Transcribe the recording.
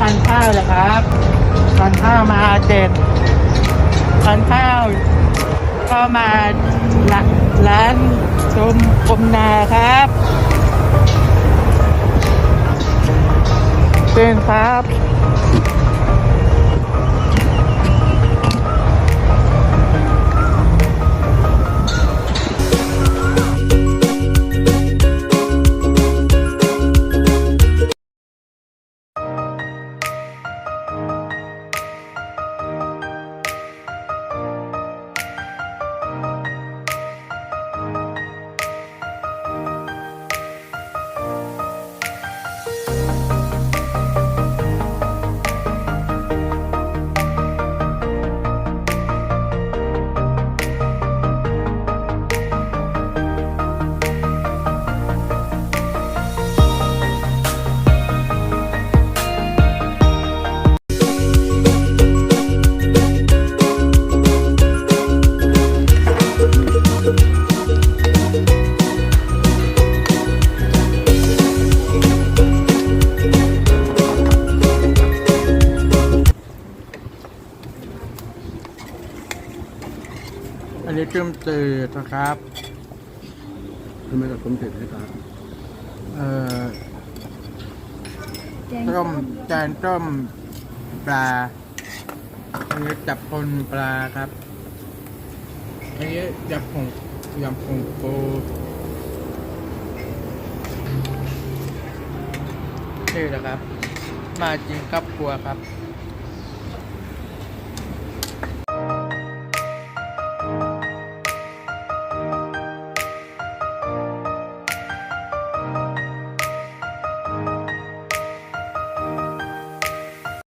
ข้าวเหรอครับทานข้าวมาเจ็ดทานข้าวก็มาละร้านชมกมนาครับเป็นครับ อันนี้จุ่มตืดนะครับทำไมกับต้มเผ็ดให้ตาเอ่อต้มจานต้มปลาอันนี้จับคนปลาครับอันนี้ยำผงยำผงปูนี่แหละครับ มาจริงครับครัวครับ